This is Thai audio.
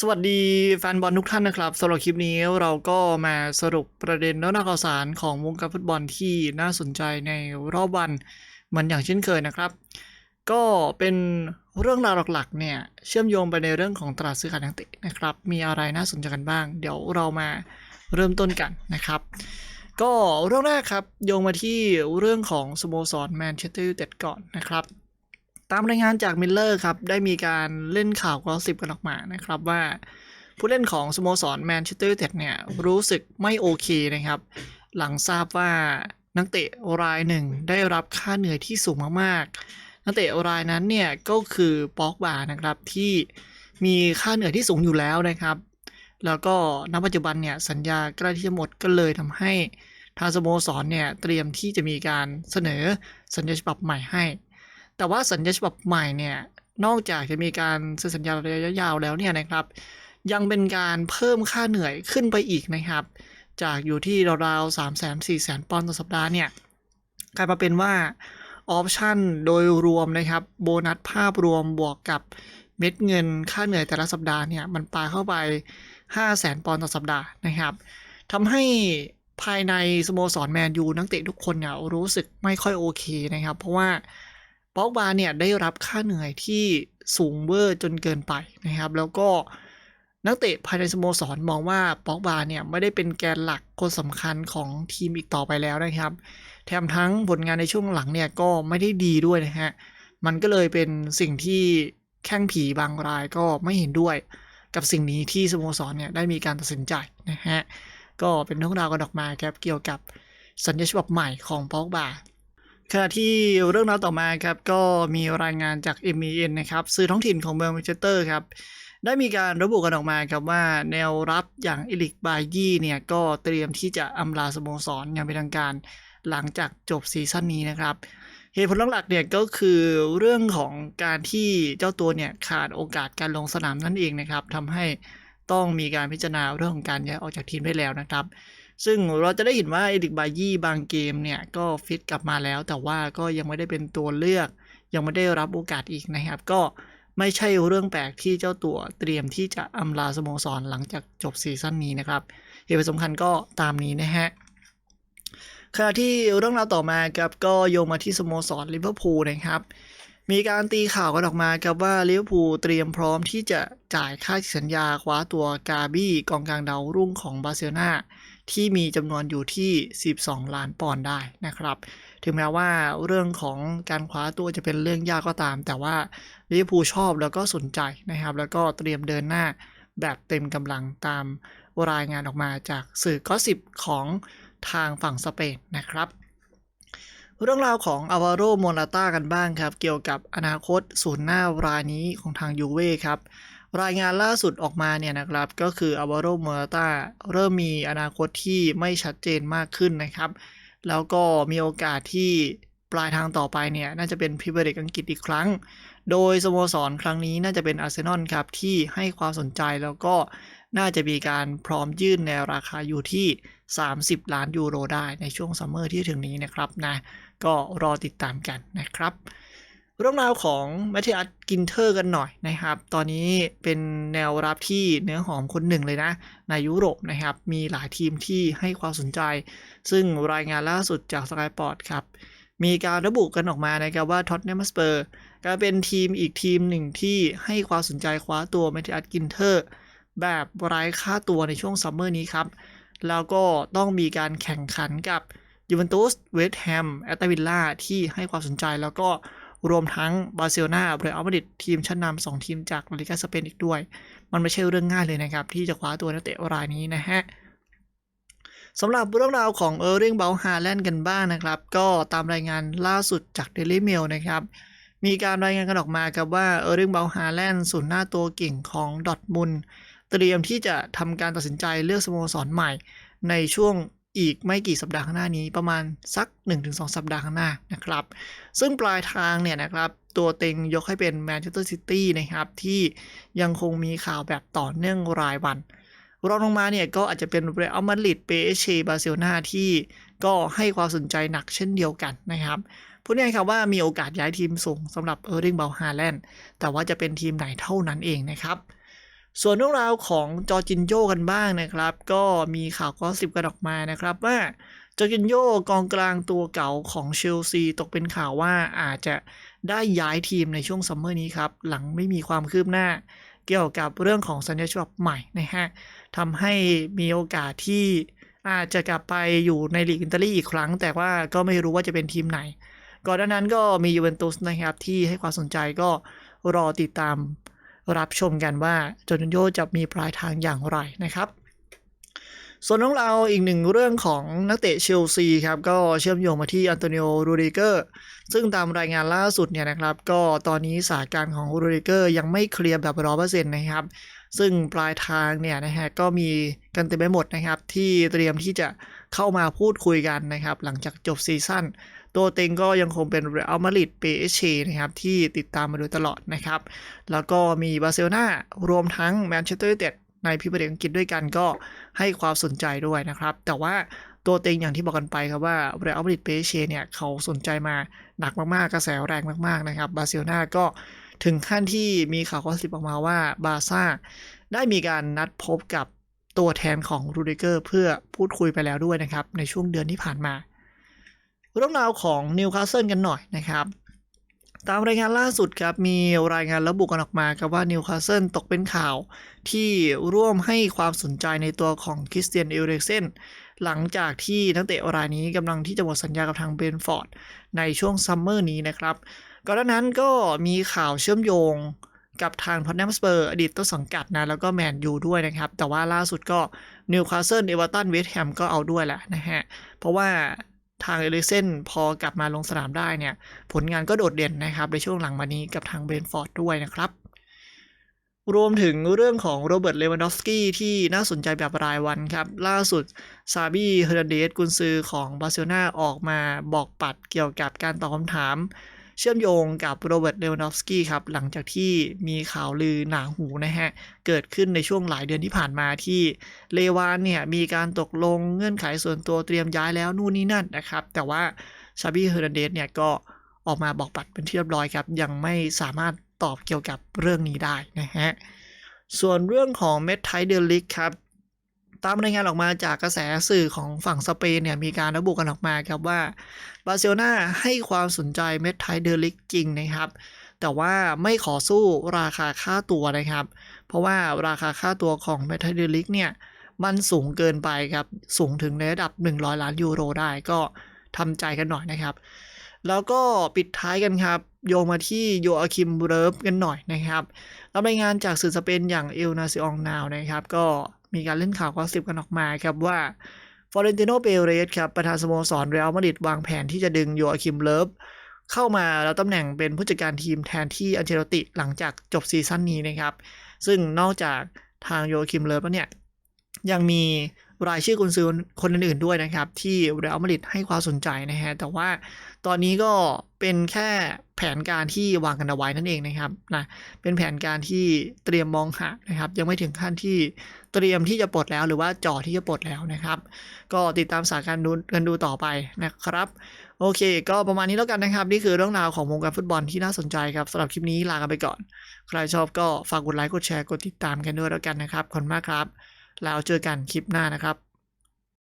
สวัสดีแฟนบอลทุกท่านนะครับสำหรับคลิปนี้เราก็มาสรุปประเด็นและข่าวสารของวงการฟุตบอลที่น่าสนใจในรอบวันเหมือนอย่างเช่นเคยนะครับ ก็เป็นเรื่องราวหลักๆเนี่ยเชื่อมโยงไปในเรื่องของตลาดซื้อขายนักเตะนะครับ มีอะไรน่าสนใจกันบ้าง เดี๋ยวเรามาเริ่มต้นกันนะครับ ก็เรื่องแรกครับโยงมาที่เรื่องของสโมสรแมนเชสเตอร์ยูไนเต็ดก่อนนะครับ ตามรายงานจากมิลเลอร์ครับ ได้มีการเล่นข่าวกอสิบกันออกมานะครับว่า ผู้เล่นของสโมสรแมนเชสเตอร์เต็ดเนี่ยรู้สึกไม่โอเคนะครับ หลังทราบว่านักเตะรายหนึ่งได้รับค่าเหนื่อยที่สูงมากๆ นักเตะรายนั้นเนี่ยก็คือป็อกบานะครับที่มีค่าเหนื่อยที่สูงอยู่แล้วนะครับ แล้วก็ณปัจจุบันเนี่ยสัญญาใกล้ที่จะหมดก็เลยทำให้ทางสโมสรเนี่ยเตรียมที่จะมีการเสนอสัญญาฉบับใหม่ให้ แต่ว่าสัญญาฉบับใหม่เนี่ยนอกจากจะมีการเซ็นสัญญาระยะยาวแล้วเนี่ยนะครับ ยังเป็นการเพิ่มค่าเหนื่อยขึ้นไปอีกนะครับ จากอยู่ที่ราวๆสามแสนสี่แสนปอนด์ต่อสัปดาห์เนี่ยกลายมาเป็นว่าออปชันโดยรวมนะครับโบนัสภาพรวมบวกกับเม็ดเงินค่าเหนื่อยแต่ละสัปดาห์เนี่ยมันปาเข้าไป 5 0 0แสนปอนด์ต่อสัปดาห์นะครับทำให้ภายในสโมสรแมนยูนักเตะทุกคนเนี่ยรู้สึกไม่ค่อยโอเคนะครับ เพราะว่า ป็อกบาเนี่ยได้รับค่าเหนื่อยที่สูงเวอร์จนเกินไปนะครับ แล้วก็นักเตะภายในสโมสรมองว่าป็อกบาเนี่ยไม่ได้เป็นแกนหลักคนสำคัญของทีมอีกต่อไปแล้วนะครับ แถมทั้งผลงานในช่วงหลังเนี่ยก็ไม่ได้ดีด้วยนะฮะ มันก็เลยเป็นสิ่งที่แข้งผีบางรายก็ไม่เห็นด้วย กับสิ่งนี้ที่สโมสรเนี่ยได้มีการตัดสินใจนะฮะ ก็เป็นเรื่องราวกันออกมาครับเกี่ยวกับสัญญาฉบับใหม่ของป็อกบา ขณะที่เรื่องราวต่อมาครับก็มีรายงานจาก MEN นะครับสื่อท้องถิ่นของเมืองแมนเชสเตอร์ครับได้มีการระบุกันออกมาครับว่าแนวรับอย่างอิลิกบายี่เนี่ยก็เตรียมที่จะอำลาสโมสรอย่างเป็นทางการหลังจากจบซีซั่นนี้นะครับ เหตุผลหลักๆเนี่ยก็คือเรื่องของการที่เจ้าตัวเนี่ยขาดโอกาสการลงสนามนั่นเองนะครับทำให้ต้องมีการพิจารณาเรื่องของการย้ายออกจากทีมได้แล้วนะครับ ซึ่งเราจะได้เห็นว่าเอดิกบายี่บางเกมเนี่ย ก็ฟิตกลับมาแล้ว แต่ว่าก็ยังไม่ได้เป็นตัวเลือก ยังไม่ได้รับโอกาสอีกนะครับ ก็ไม่ใช่เรื่องแปลกที่เจ้าตัวเตรียมที่จะอำลาสโมสรหลังจากจบซีซั่นนี้นะครับเหตุผลสำคัญก็ตามนี้นะฮะขณะที่เรื่องราวต่อมาครับก็โยงมาที่สโมสรลิเวอร์พูลนะครับมีการตีข่าวกันออกมาครับว่าลิเวอร์พูลเตรียมพร้อมที่จะจ่ายค่าสัญญาคว้าตัวกาบี้กองกลางดาวรุ่งของบาร์เซโลนา ที่มีจำนวนอยู่ที่ 12 ล้านปอนด์ได้นะครับ ถึงแม้ว่าเรื่องของการคว้าตัวจะเป็นเรื่องยากก็ตาม แต่ว่าลิเวอร์พูลชอบแล้วก็สนใจนะครับ แล้วก็เตรียมเดินหน้าแบบเต็มกำลังตามรายงานออกมาจากสื่อก็สิบของทางฝั่งสเปนนะครับ เรื่องราวของอาวาโรโมนาต้ากันบ้างครับ เกี่ยวกับอนาคตศูนย์หน้ารายนี้ของทางยูเว่ครับ รายงานล่าสุดออกมาเนี่ยนะครับ ก็คืออาวาโรโมนาตาเริ่มมีอนาคตที่ไม่ชัดเจนมากขึ้นนะครับ แล้วก็มีโอกาสที่ปลายทางต่อไปเนี่ย น่าจะเป็นพรีเมียร์ลีกอังกฤษอีกครั้ง โดยสโมสรครั้งนี้น่าจะเป็นอาร์เซนอลครับ ที่ให้ความสนใจแล้วก็น่าจะมีการพร้อมยื่นในราคาอยู่ที่ 30 ล้านยูโรได้ในช่วงซัมเมอร์ที่ถึงนี้นะครับนะก็รอติดตามกันนะครับ เรื่องราวของแมทธิอัสกินเทอร์กันหน่อยนะครับ ตอนนี้เป็นแนวรับที่เนื้อหอมคนหนึ่งเลยนะ ในยุโรปนะครับ มีหลายทีมที่ให้ความสนใจ ซึ่งรายงานล่าสุดจากสกายปอร์ตครับ มีการระบุกันออกมานะครับว่าท็อตแนมสเปอร์กลายเป็นทีมอีกทีมหนึ่งที่ให้ความสนใจคว้าตัวแมทธิอัสกินเทอร์ แบบไร้ค่าตัวในช่วงซัมเมอร์นี้ครับ แล้วก็ต้องมีการแข่งขันกับยูเวนตุสเวสต์แฮมแอตตาวิลล่าที่ให้ความสนใจแล้วก็ รวมทั้งบาร์เซโลนาเรอัลมาดริดทีมชั้นนำสองทีมจากลาลิกาสเปนอีกด้วย มันไม่ใช่เรื่องง่ายเลยนะครับ ที่จะคว้าตัวนักเตะรายนี้นะฮะสำหรับเรื่องราวของเออร์เริงเบลฮาแลนด์กันบ้างนะครับ ก็ตามรายงานล่าสุดจากเดลิเมลนะครับมีการรายงานกันออกมาครับว่าเออร์ริงเบลฮาแลนด์ศูนย์หน้าตัวเก่งของดอทมุนเตรียมที่จะทำการตัดสินใจเลือกสโมสรใหม่ ในช่วง อีกไม่กี่สัปดาห์ข้างหน้านี้ประมาณสัก 1-2 สัปดาห์ข้างหน้านะครับ ซึ่งปลายทางเนี่ยนะครับ ตัวเต็งยกให้เป็นแมนเชสเตอร์ซิตี้นะครับ ที่ยังคงมีข่าวแบบต่อเนื่องรายวัน รองลงมาเนี่ยก็อาจจะเป็นเรอัลมาดริดเปเชบาร์เซโลนาที่ก็ให้ความสนใจหนักเช่นเดียวกันนะครับพูดง่ายๆครับว่ามีโอกาสย้ายทีมสูงสำหรับเออร์ริงเบลฮาแลนด์แต่ว่าจะเป็นทีมไหนเท่านั้นเองนะครับ ส่วนเรื่องราวของจอจินโยกันบ้างนะครับ ก็มีข่าวก็สิบกันออกมานะครับว่าจอจินโยกองกลางตัวเก่าของเชลซีตกเป็นข่าวว่าอาจจะได้ย้ายทีมในช่วงซัมเมอร์นี้ครับ หลังไม่มีความคืบหน้าเกี่ยวกับเรื่องของสัญญาฉบับใหม่นะฮะทำให้มีโอกาสที่อาจจะกลับไปอยู่ในลีกอิตาลีอีกครั้ง แต่ว่าก็ไม่รู้ว่าจะเป็นทีมไหน ก่อนหน้านั้นก็มียูเวนตุสนะครับที่ให้ความสนใจก็รอติดตาม รับชมกันว่าจอร์จินโยจะมีปลายทางอย่างไรนะครับ ส่วนของเราอีกหนึ่งเรื่องของนักเตะเชลซีครับ ก็เชื่อมโยงมาที่อันโตนิโอรูดิเกอร์ซึ่งตามรายงานล่าสุดเนี่ยนะครับ ก็ตอนนี้สถานการณ์ของรูดิเกอร์ยังไม่เคลียร์แบบร้อเปอร์เซ็นต์นะครับ ซึ่งปลายทางเนี่ยนะฮะก็มีกันเต็มไปหมดนะครับ ที่เตรียมที่จะเข้ามาพูดคุยกันนะครับ หลังจากจบซีซั่น ตัวเต็งก็ยังคงเป็นเรอัลมาดริดเปเชนะครับที่ติดตามมาโดยตลอดนะครับ แล้วก็มีบาร์เซโลนารวมทั้งแมนเชสเตอร์ยูไนเต็ดในพิมพ์ลีกอังกฤษด้วยกันก็ให้ความสนใจด้วยนะครับ แต่ว่าตัวเต็งอย่างที่บอกกันไปครับว่าเรอัลมาดริดเปเชเนี่ยเขาสนใจมาหนักมาก ๆ กระแสแรงมาก ๆ นะครับ บาร์เซโลนาก็ถึงขั้นที่มีข่าวข้อสิบออกมาว่าบาร์ซ่าได้มีการนัดพบกับตัวแทนของรูดิเกอร์เพื่อพูดคุยไปแล้วด้วยนะครับ ในช่วงเดือนที่ผ่านมา เรื่องราวของนิวคาสเซิลกันหน่อยนะครับตามรายงานล่าสุดครับมีรายงานระบุกันออกมาครับว่านิวคาสเซิลตกเป็นข่าวที่ร่วมให้ความสนใจในตัวของคริสเตียนเอลเรกเซนหลังจากที่นักเตะรายนี้กำลังที่จะหมดสัญญากับทางเบนฟอร์ดในช่วงซัมเมอร์นี้นะครับก่อนหน้านั้นก็มีข่าวเชื่อมโยงกับทางพอตแนมสเปอร์อดีตต้นสังกัดนะแล้วก็แมนยูด้วยนะครับ แต่ว่าล่าสุดก็นิวคาสเซิลเอเวอร์ตันเวสต์แฮมก็เอาด้วยแหละนะฮะ เพราะว่า ทางเอลิเซนพอกลับมาลงสนามได้เนี่ย ผลงานก็โดดเด่นนะครับ ในช่วงหลังมานี้กับทางเบรนฟอร์ดด้วยนะครับ รวมถึงเรื่องของโรเบิร์ตเลวานดอฟสกี้ที่น่าสนใจแบบรายวันครับ ล่าสุดซาบี้เฮอร์เดสกุนซือของบาร์เซโลนาออกมาบอกปัดเกี่ยวกับการตอบคำถาม เชื่อมโยงกับโรเบิร์ตเลวานอฟสกี้ครับหลังจากที่มีข่าวลือหนาหูนะฮะ เกิดขึ้นในช่วงหลายเดือนที่ผ่านมาที่เลวานเนี่ยมีการตกลงเงื่อนไขส่วนตัวเตรียมย้ายแล้วนู่นนี่นั่นนะครับ แต่ว่าชาบี้เฮอร์นันเดสเนี่ยก็ออกมาบอกปัดเป็นที่เรียบร้อยครับ ยังไม่สามารถตอบเกี่ยวกับเรื่องนี้ได้นะฮะส่วนเรื่องของเมทไทเดลิกครับ ตามรายงานออกมาจากกระแสสื่อของฝั่งสเปนเนี่ยมีการระบุกันออกมาครับว่าบาร์เซโลนาให้ความสนใจเมทไทเดลิกจริงนะครับ แต่ว่าไม่ขอสู้ราคาค่าตัวนะครับ เพราะว่าราคาค่าตัวของเมทไทเดลิกเนี่ยมันสูงเกินไปครับ สูงถึงในระดับ 100 ล้านยูโรได้ก็ทำใจกันหน่อยนะครับ แล้วก็ปิดท้ายกันครับ โยงมาที่โยอาคิมเริฟกันหน่อยนะครับรับรายงานจากสื่อสเปนอย่างเอลนาซิองนาวนะครับ ก็มีการเล่นข่าวกอสิบกันออกมาครับว่าฟอเรนติโนเปเรสครับประธานสโมสรเรอัลมาดริดวางแผนที่จะดึงโยอาคิมเลิฟเข้ามาแล้วตำแหน่งเป็นผู้จัดการทีมแทนที่อันเชลติหลังจากจบซีซั่นนี้นะครับ ซึ่งนอกจากทางโยอาคิมเลิฟแล้วเนี่ย ยังมี รายชื่อกุนซือคนอื่นๆด้วยนะครับ ที่เรอัลมาดริดให้ความสนใจนะฮะแต่ว่าตอนนี้ก็เป็นแค่แผนการที่วางกันเอาไว้นั่นเองนะครับนะเป็นแผนการที่เตรียมมองหานะครับ ยังไม่ถึงขั้นที่เตรียมที่จะปลดแล้วหรือว่าจ่อที่จะปลดแล้วนะครับ ก็ติดตามสานการดูกันดูต่อไปนะครับ โอเค ก็ประมาณนี้แล้วกันนะครับ นี่คือเรื่องราวของวงการฟุตบอลที่น่าสนใจครับสำหรับคลิปนี้ลากันไปก่อน ใครชอบก็ฝากกดไลค์กดแชร์กดติดตามกันด้วยแล้วกันนะครับขอบคุณมากครับ แล้วเจอกันคลิปหน้านะครับ